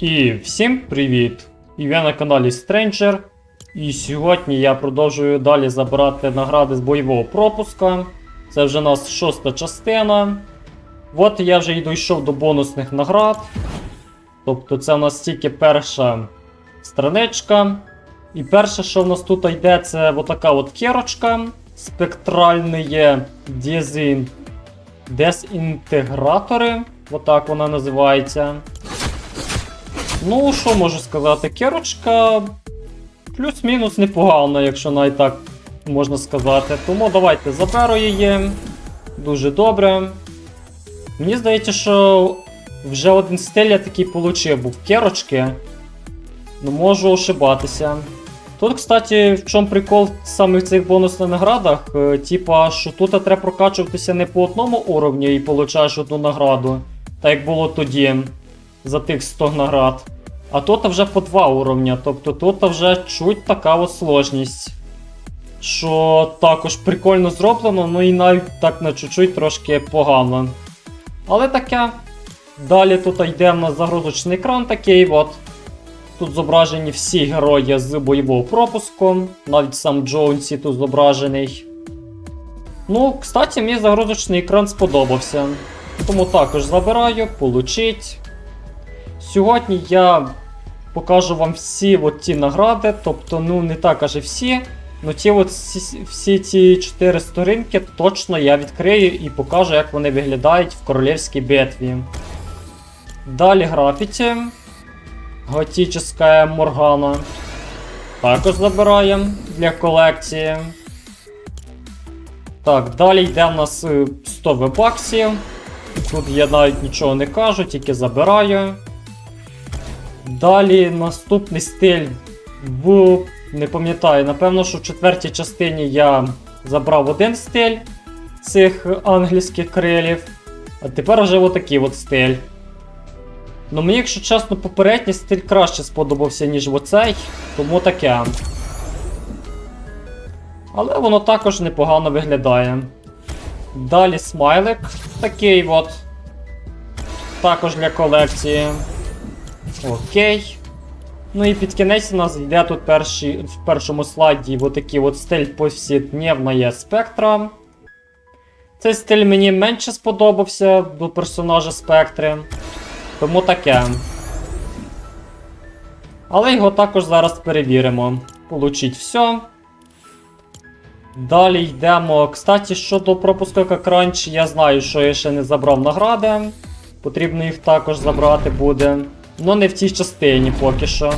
І всім привіт! І я на каналі Stranger. І сьогодні я продовжую далі забирати награди з бойового пропуска. Це вже у нас шоста частина. От я вже й дійшов до бонусних наград. Тобто це у нас тільки перша страничка. І перше, що в нас тут йде, це отака от керочка. Спектральні дезін... дезінтегратори. Отак вона називається. Ну, що можу сказати, керочка плюс-мінус непогана, якщо навіть так можна сказати. Тому давайте заберу її. Дуже добре. Мені здається, що вже один стиль я такий получив, був керочки. Ну, можу ошибатися. Тут, кстати, в чому прикол саме в цих бонусних наградах, е, типа, що тут треба прокачуватися не по одному уровні і получаєш одну награду, так як було тоді за тих 100 наград. А тут вже по два уровня, тобто тут вже чуть така от сложність. Що також прикольно зроблено, ну і навіть так на чуть-чуть трошки погано. Але таке. Далі тут йде в нас загрузочний екран такий от. Тут зображені всі герої з бойового пропуску, навіть сам Джоунсі тут зображений. Ну, кстати, мені загрузочний екран сподобався. Тому також забираю, получить. Сьогодні я покажу вам всі от ті награди, тобто, ну не так аж і всі. Ну ті от всі, всі ці чотири сторінки точно я відкрию і покажу, як вони виглядають в королівській битві. Далі графіті. Готическая Моргана. Також забираємо для колекції. Так, далі йде в нас е, 100 вебаксів. Тут я навіть нічого не кажу, тільки забираю. Далі наступний стиль в. Не пам'ятаю, напевно, що в четвертій частині я забрав один стиль цих англійських крилів. А тепер вже отакий от стиль. Ну мені, якщо чесно, попередній стиль краще сподобався, ніж оцей, тому таке. Але воно також непогано виглядає. Далі смайлик такий от. Також для колекції. Окей. Ну і під кінець у нас йде тут перші, в першому слайді отакий от стиль повсякдневної спектра. Цей стиль мені менше сподобався до персонажа спектри. Тому таке. Але його також зараз перевіримо. Получить все. Далі йдемо. Кстати, щодо пропуску як раніше, я знаю, що я ще не забрав награди. Потрібно їх також забрати буде. Ну не в тій частині поки що.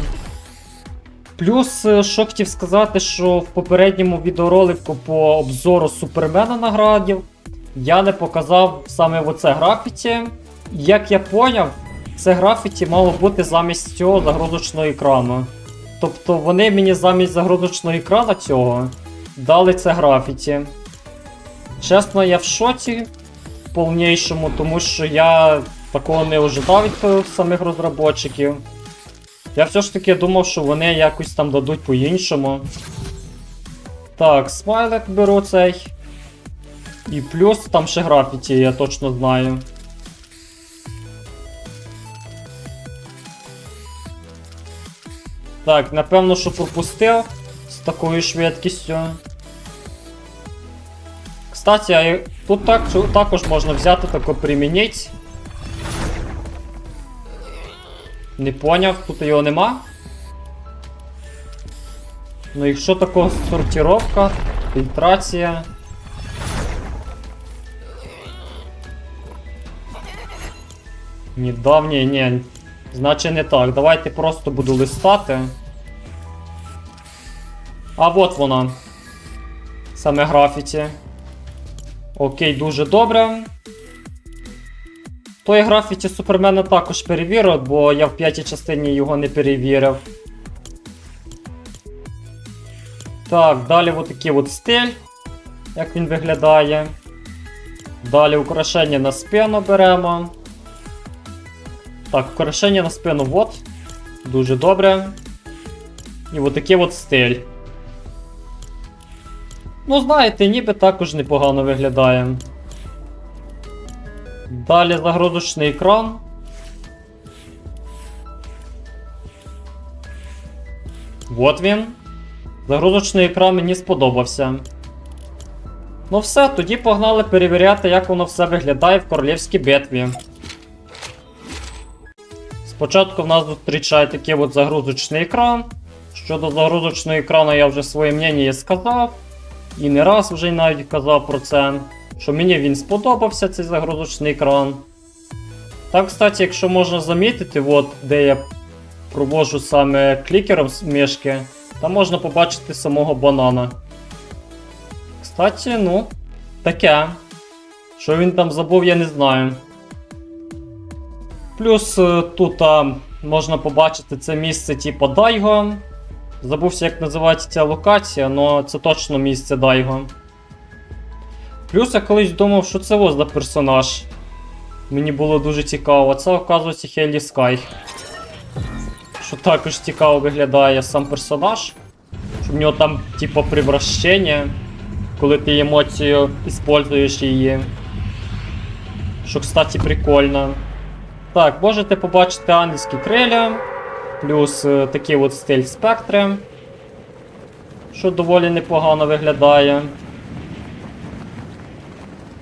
Плюс, е, що хотів сказати, що в попередньому відеоролику по обзору Супермена наградів я не показав саме оце графіті. Як я поняв, це графіті мало бути замість цього загрузочного екрану. Тобто вони мені замість загрузочного екрану цього дали це графіті. Чесно, я в шоці в повнішому, тому що я такого не ожидав від самих розробників. Я все ж таки думав, що вони якось там дадуть по-іншому. Так, смайлик беру цей. І плюс там ще графіті, я точно знаю. Так, напевно, що пропустив з такою швидкістю. Кстати, тут так, також можна взяти тако примінити. Не поняв, тут його нема. Ну якщо такого сортировка, фільтрація. Недавнє, ні. Значить не так. Давайте просто буду листати. А от вона. Саме графіті. Окей, дуже добре. Той графіті Супермена також перевірив, бо я в п'ятій частині його не перевірив. Так, далі отакий от стиль, як він виглядає. Далі украшення на спину беремо. Так, украшення на спину от. Дуже добре. І отакий от стиль. Ну, знаєте, ніби також непогано виглядає. Далі загрузочний екран. от він. Загрузочний екран мені сподобався. Ну все, тоді погнали перевіряти, як воно все виглядає в королівській битві. Спочатку в нас зустрічає такий от загрузочний екран. Щодо загрузочного екрану я вже своє мнення сказав. І не раз вже навіть казав про це. Що мені він сподобався, цей загрузочний екран. Так, кстати, якщо можна замітити, от де я проводжу саме клікером з мишки, там можна побачити самого банана. Кстати, ну, таке. Що він там забув, я не знаю. Плюс е, тут а, можна побачити це місце типу Дайго. Забувся, як називається ця локація, але це точно місце Дайго. Плюс я колись думав, що це ось за персонаж. Мені було дуже цікаво. Це, оказується, Хелі Скай. Що також цікаво виглядає сам персонаж. Що в нього там, типу, превращення, коли ти емоцію используєш її. Що, кстати, прикольно. Так, можете побачити ангельські криля, плюс е, такий от стиль спектри, що доволі непогано виглядає.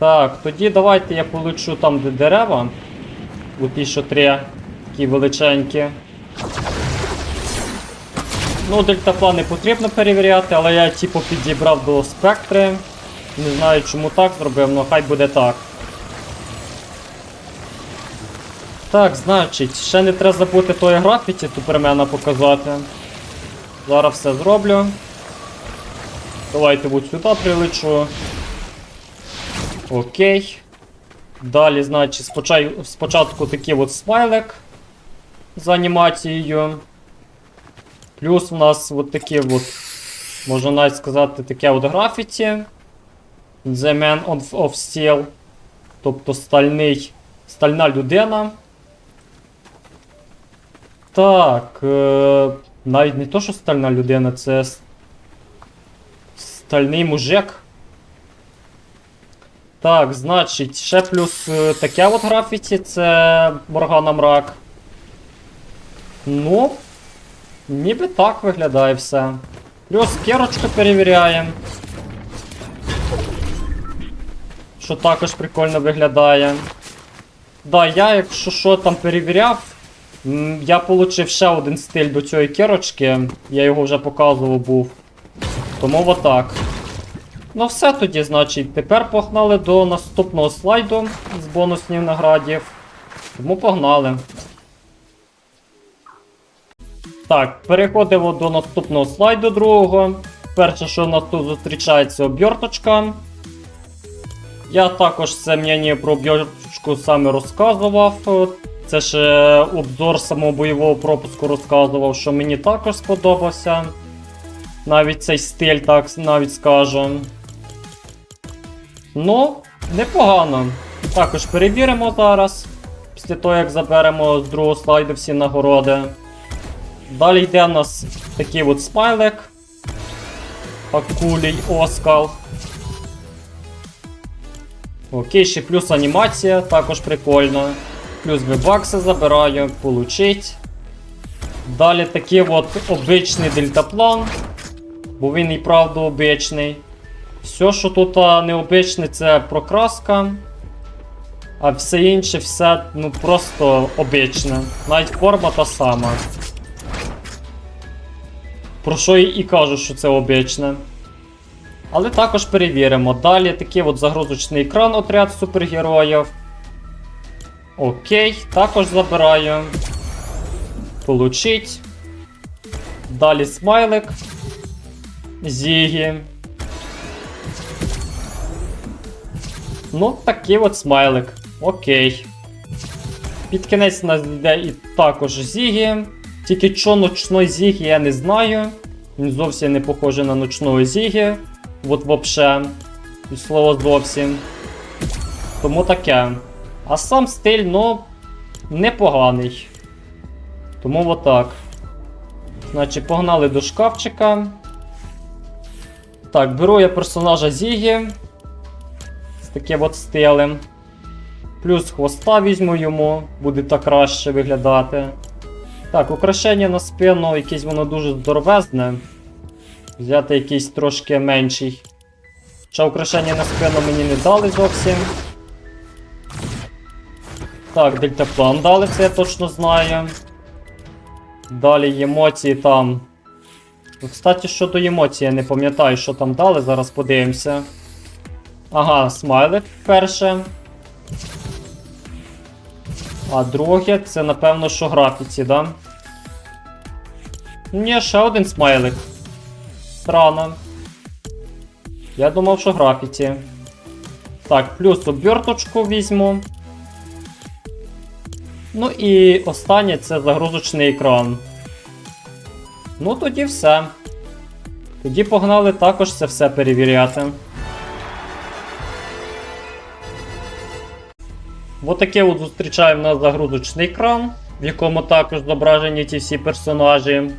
Так, тоді давайте я полечу там, де дерева. У ті, що три, такі величенькі. Ну, дельтаплан не потрібно перевіряти, але я типу підібрав до спектри. Не знаю, чому так зробив, але хай буде так. Так, значить, ще не треба забути тої графіті супермена показати. Зараз все зроблю. Давайте от сюди прилечу. Окей. Далі, значить, спочатку, спочатку такий от смайлик з анімацією. Плюс у нас от такі от, можна навіть сказати, таке от графіті. The Man of, Steel. Тобто стальний, стальна людина. Так. Е, навіть не то, що стальна людина, це стальний мужик. Так, значить, ще плюс е, таке от графіті, це Моргана Мрак. Ну, ніби так виглядає все. Плюс керочку перевіряємо. Що також прикольно виглядає. Да, я, якщо що там перевіряв, я отримав ще один стиль до цієї керочки. Я його вже показував був. Тому отак. Ну все тоді, значить, тепер погнали до наступного слайду з бонусних наградів. Тому погнали. Так, переходимо до наступного слайду другого. Перше, що в нас тут зустрічається об'єрточка. Я також це мнення про об'єрточку саме розказував. Це ще обзор самого бойового пропуску розказував, що мені також сподобався. Навіть цей стиль, так навіть скажу. Ну, непогано. Також перевіримо зараз. Після того, як заберемо з другого слайду всі нагороди. Далі йде у нас такий от смайлик. Акулій Оскал. Окей, ще плюс анімація, також прикольно. Плюс вебакси забираю, получить. Далі такий от обичний дельтаплан. Бо він і правда обичний. Все, що тут необичне, це прокраска. А все інше, все ну просто обичне. Навіть форма та сама. Про що і кажу, що це обичне. Але також перевіримо. Далі такий от загрузочний екран отряд супергероїв. Окей, також забираю. Получить. Далі смайлик. Зігі. Ну, такий от смайлик. Окей. Під кінець у нас йде і також Зігі. Тільки що ночной Зігі я не знаю. Він зовсім не похожий на ночного Зігі. От вообще. І слово зовсім. Тому таке. А сам стиль, ну, непоганий. Тому отак. Значить, погнали до шкафчика. Так, беру я персонажа Зігі. З таким от стилем. Плюс хвоста візьму йому, буде так краще виглядати. Так, украшення на спину, якесь воно дуже здоровезне. Взяти якийсь трошки менший. Ще украшення на спину мені не дали зовсім. Так, дельтаплан дали, це я точно знаю. Далі емоції там. Кстати, щодо емоцій, я не пам'ятаю, що там дали, зараз подивимося. Ага, смайлик перше. А друге, це напевно, що графіці, да? Ні, ще один смайлик. Странно. Я думав, що графіті. Так, плюс оберточку візьму. Ну і останнє це загрузочний екран. Ну, тоді все. Тоді погнали також це все перевіряти. Отаке от зустрічає в нас загрузочний екран, в якому також зображені ті всі персонажі.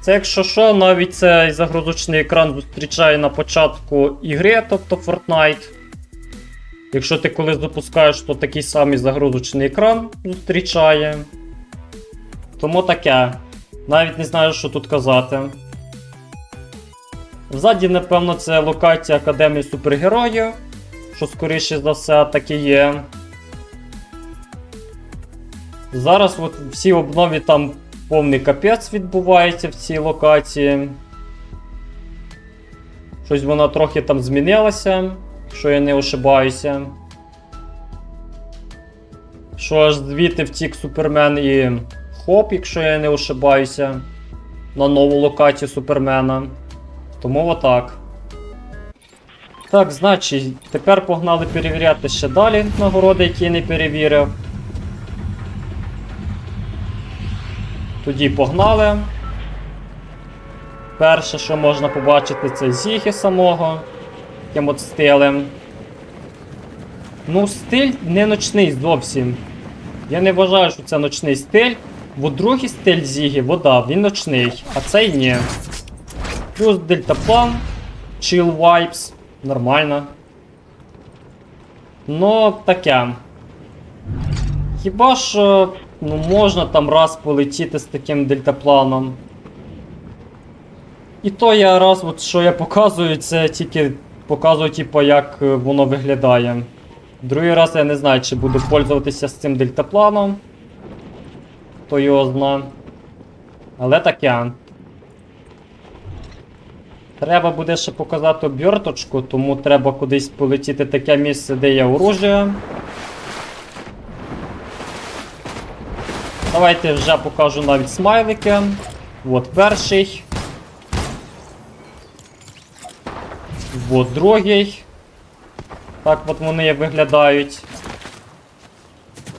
Це, якщо що, навіть цей загрузочний екран зустрічає на початку ігри, тобто Fortnite. Якщо ти коли запускаєш, то такий самий загрузочний екран зустрічає. Тому таке. Навіть не знаю, що тут казати. Ззаді, напевно, це локація Академії супергероїв, що скоріше за все так і є. Зараз от всі обнові там повний капець відбувається в цій локації. Щось вона трохи там змінилася, що я не ошибаюся. Що аж звідти втік Супермен і Хоп, якщо я не ошибаюся, на нову локацію Супермена. Тому отак. Так, значить, тепер погнали перевіряти ще далі нагороди, які я не перевірив. Тоді погнали. Перше, що можна побачити, це Зігі самого. Таким от стилем. Ну, стиль не ночний зовсім. Я не вважаю, що це ночний стиль. Бо другий стиль Зігі, вода, він ночний, а цей ні. Плюс дельтаплан, chill vibes, нормально. Ну, таке. Хіба що ну, можна там раз полетіти з таким дельтапланом. І то я раз, от що я показую, це тільки показую, типу, як е, воно виглядає. Другий раз я не знаю, чи буду пользуватися з цим дельтапланом. Хто його зна. Але таке. Треба буде ще показати оберточку, тому треба кудись полетіти таке місце, де є оружие. Давайте вже покажу навіть смайлики. От перший. От другий. Так от вони виглядають.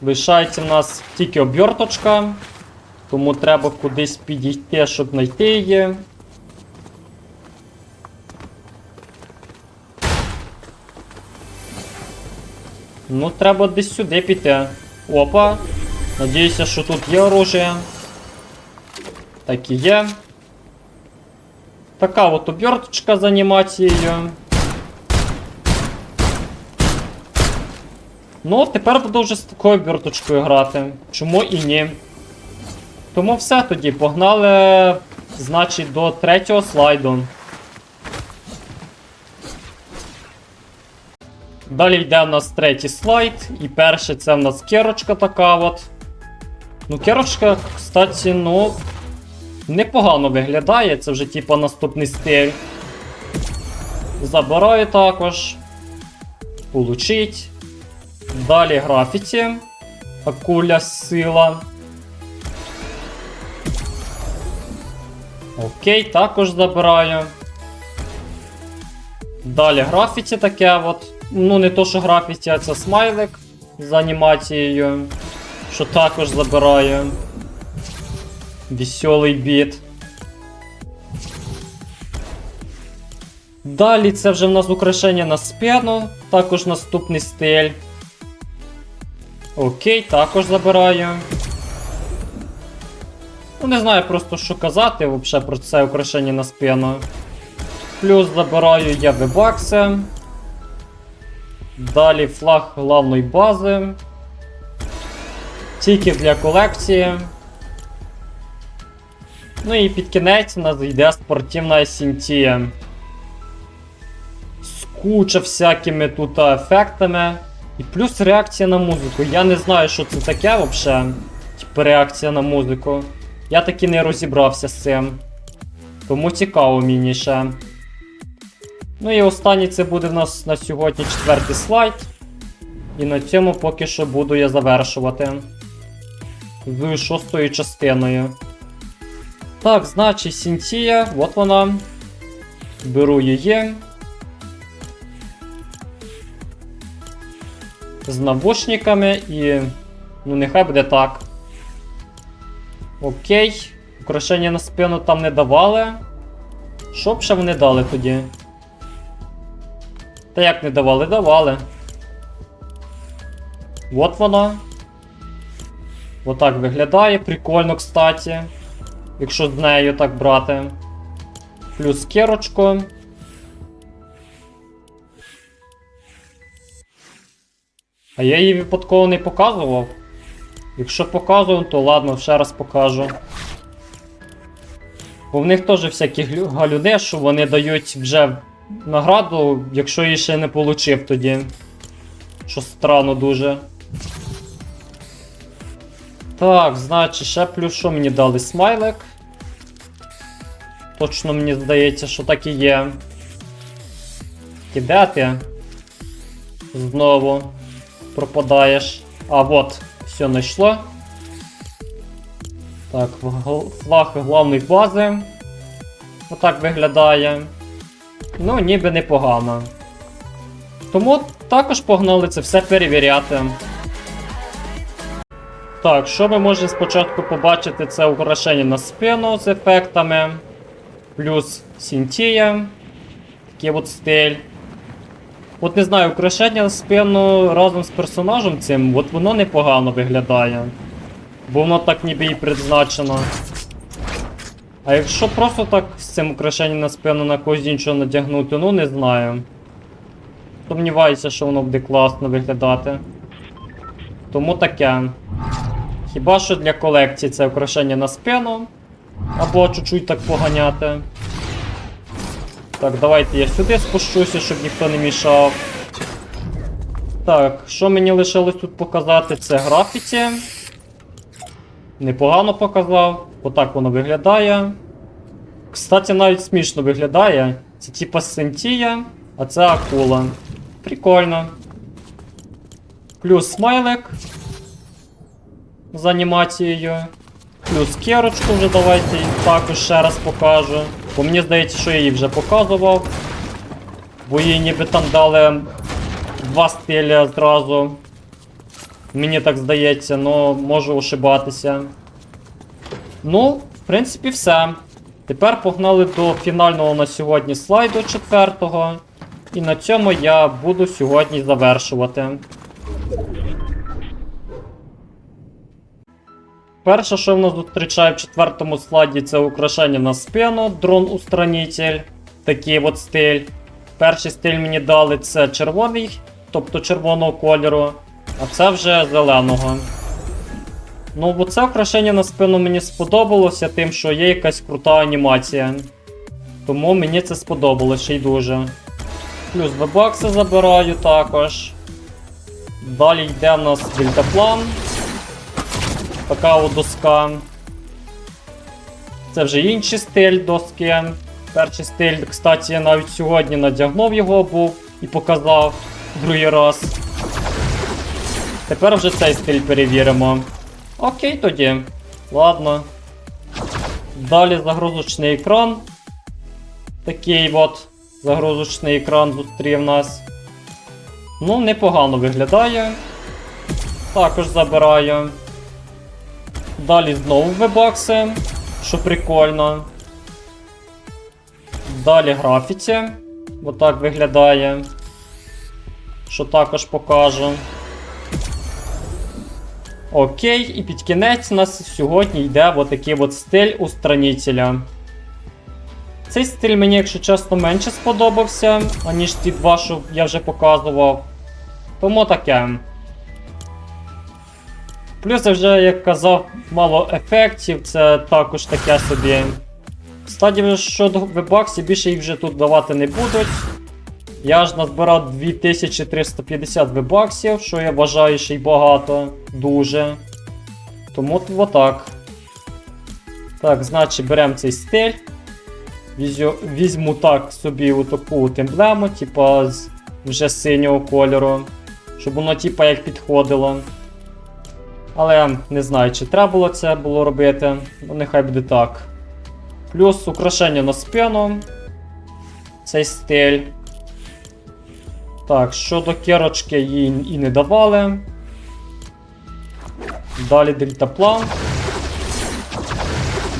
Лишається в нас тільки оберточка. Тому треба кудись підійти, щоб знайти її. Ну, треба десь сюди піти. Опа. Надіюся, що тут є оружие. Так і є. Така от оберточка з анімацією. Ну, тепер буду вже з такою оберточкою грати. Чому і ні? Тому все тоді. Погнали, значить, до третього слайду. Далі йде в нас третій слайд. І перше це в нас керочка така от. Ну, керочка, кстати, ну. Непогано виглядає, це вже типа наступний стиль. Забираю також. Получить. Далі графіті. Акуля сила. Окей, також забираю. Далі графіті таке от. Ну, не то, що графіті, а це смайлик з анімацією. Що також забираю. Веселий біт. Далі це вже в нас украшення на спину, також наступний стиль. Окей, також забираю. Ну, не знаю просто, що казати взагалі про це украшення на спину. Плюс забираю я вебакси. Далі флаг главної бази. Тільки для колекції. Ну і під кінець у нас йде спортивна Сінтія. Куча всякими тут ефектами. І плюс реакція на музику. Я не знаю, що це таке взагалі. Типу реакція на музику. Я таки не розібрався з цим. Тому цікаво мені ще. Ну і останній це буде в нас на сьогодні четвертий слайд. І на цьому поки що буду я завершувати. З шостою частиною. Так, значить, Сінтія, от вона. Беру її. З навушниками і. Ну, нехай буде так. Окей. Украшення на спину там не давали. Що б ще вони дали тоді? Та як не давали, давали. От вона. Отак виглядає. Прикольно, кстати. Якщо з нею так брати. Плюс керочку. А я її випадково не показував. Якщо показував, то ладно, ще раз покажу. Бо в них теж всякі галюни, що вони дають вже награду, якщо її ще не получив тоді. Що странно дуже. Так, значить, ще плюс що мені дали смайлик. Точно мені здається, що так і є. І ти? Знову пропадаєш. А, от, все знайшло. Так, флаг главної бази. Отак виглядає. Ну, ніби непогано. Тому також погнали це все перевіряти. Так, що ми можемо спочатку побачити, це украшення на спину з ефектами. Плюс Сінтія. Такий от стиль. От не знаю, украшення на спину разом з персонажем цим, от воно непогано виглядає. Бо воно так ніби і призначено. А якщо просто так з цим украшенням на спину на когось іншого надягнути, ну не знаю. Сумніваюся, що воно буде класно виглядати. Тому таке. Хіба що для колекції це украшення на спину. Або чуть-чуть так поганяти. Так, давайте я сюди спущуся, щоб ніхто не мішав. Так, що мені лишилось тут показати? Це графіті. Непогано показав. Отак воно виглядає. Кстати, навіть смішно виглядає. Це типа Сентія, а це акула. Прикольно. Плюс смайлик з анімацією. Плюс керочку вже давайте також ще раз покажу. Бо мені здається, що я її вже показував. Бо їй ніби там дали два стилі зразу. Мені так здається, але можу ошибатися. Ну, в принципі, все. Тепер погнали до фінального на сьогодні слайду четвертого. І на цьому я буду сьогодні завершувати. Перше, що в нас зустрічає в четвертому слайді, це украшення на спину, дрон-устранитель. Такий от стиль. Перший стиль мені дали це червоний, тобто червоного кольору, а це вже зеленого. Ну, бо це украшення на спину мені сподобалося, тим, що є якась крута анімація. Тому мені це сподобалося ще й дуже. Плюс вебакси забираю також. Далі йде в нас дельтаплан. Така от доска. Це вже інший стиль доски. Перший стиль, кстати, я навіть сьогодні надягнув його був і показав другий раз. Тепер вже цей стиль перевіримо. Окей тоді. Ладно. Далі загрузочний екран. Такий от загрузочний екран зустрів нас. Ну, непогано виглядає. Також забираю. Далі знову вебакси, що прикольно. Далі графіті. Отак виглядає. Що також покажу. Окей, і під кінець у нас сьогодні йде отакий от стиль устранителя. Цей стиль мені, якщо чесно, менше сподобався, аніж ті два, що я вже показував. Тому таке. Плюс вже, як казав, мало ефектів, це також таке собі. Кстати, щодо вебаксів, більше їх вже тут давати не будуть. Я ж назбирав 2350 вебаксів, що я вважаю ще й багато. Дуже. Тому отак. Так, значить, беремо цей стиль. Візьу, візьму так собі отаку от емблему, типа з вже синього кольору. Щоб воно типа як підходило. Але не знаю, чи треба було це було робити. Ну, нехай буде так. Плюс украшення на спину. Цей стиль. Так, щодо керочки їй і не давали. Далі дельтаплан.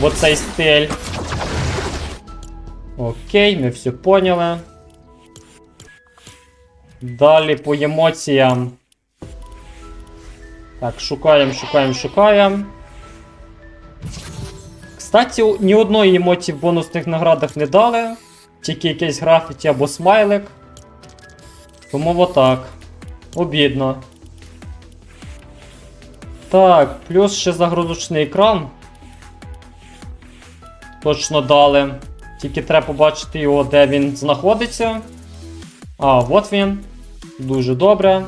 Оцей стиль. Окей, ми все поняли. Далі по емоціям. Так, шукаємо, шукаємо, шукаємо. Кстати, ні одної емоції в бонусних наградах не дали. Тільки якесь графіті або смайлик. Тому отак. Обідно. Так, плюс ще загрузочний екран. Точно дали. Тільки треба побачити його, де він знаходиться. А, от він. Дуже добре.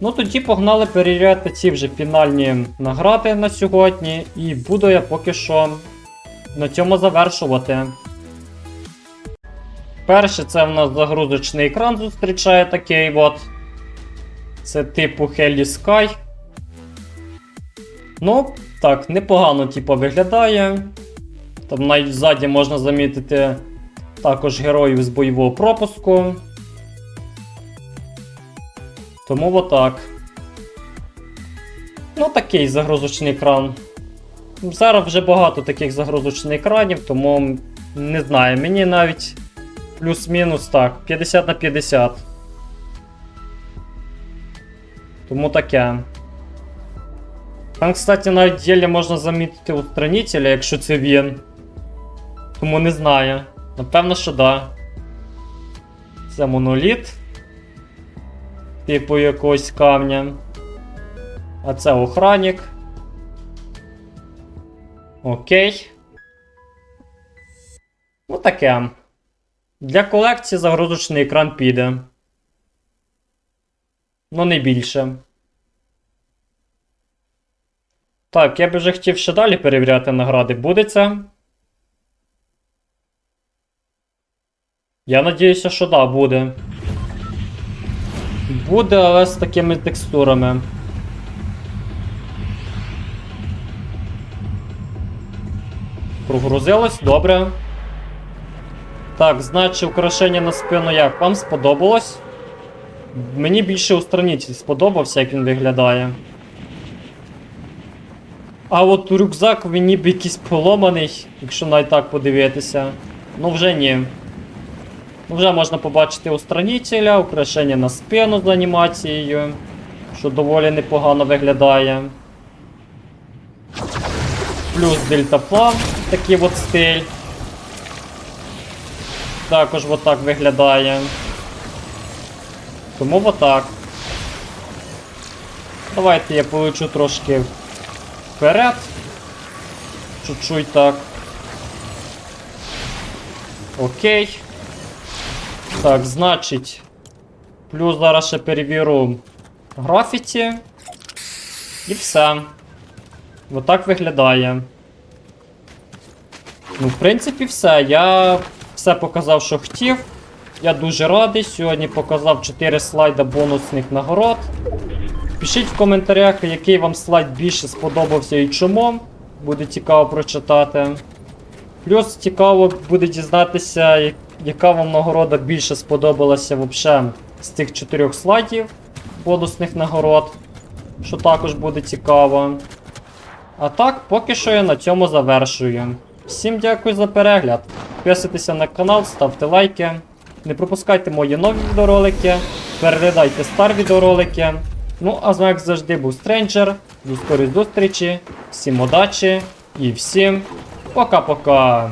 Ну тоді погнали перевіряти ці вже фінальні награди на сьогодні. І буду я поки що на цьому завершувати. Перше, це в нас загрузочний екран зустрічає такий от. Це типу Heli Sky. Ну, так, непогано, типу, виглядає. Там навіть ззаді можна замітити також героїв з бойового пропуску. Тому отак. Ну, такий загрузочний екран. Зараз вже багато таких загрузочних екранів, тому не знаю, мені навіть плюс-мінус так, 50 на 50. Тому таке. Там, кстати, навіть ділі можна замітити устранителя, якщо це він. Тому не знаю. Напевно, що да. Це моноліт. Типу якогось камня. А це охранник. Окей. Ну таке. Для колекції загрузочний екран піде. Ну, не більше. Так, я би вже хотів ще далі перевіряти награди. Буде це? Я надіюся, що да, буде. Буде, але з такими текстурами. Прогрузилось, добре. Так, значить, украшення на спину як? Вам сподобалось? Мені більше устранитель сподобався, як він виглядає. А от рюкзак він ніби якийсь поломаний, якщо навіть так подивитися. Ну вже ні. Вже можна побачити устранителя, украшення на спину з анімацією, що доволі непогано виглядає. Плюс дельтаплан, такий от стиль. Також отак виглядає. Тому отак. Давайте я полечу трошки вперед. Чуть-чуть так. Окей. Так, значить. Плюс зараз ще перевіру графіті. І все. Отак виглядає. Ну, в принципі, все. Я все показав, що хотів. Я дуже радий. Сьогодні показав 4 слайда бонусних нагород. Пишіть в коментарях, який вам слайд більше сподобався і чому. Буде цікаво прочитати. Плюс цікаво буде дізнатися, яка вам нагорода більше сподобалася вообще з цих чотирьох слайдів бонусних нагород. Що також буде цікаво. А так, поки що я на цьому завершую. Всім дякую за перегляд. Підписуйтеся на канал, ставте лайки. Не пропускайте мої нові відеоролики, переглядайте старі відеоролики. Ну, а з вами, як завжди, був Стренджер. До скорої зустрічі, всім удачі і всім пока-пока.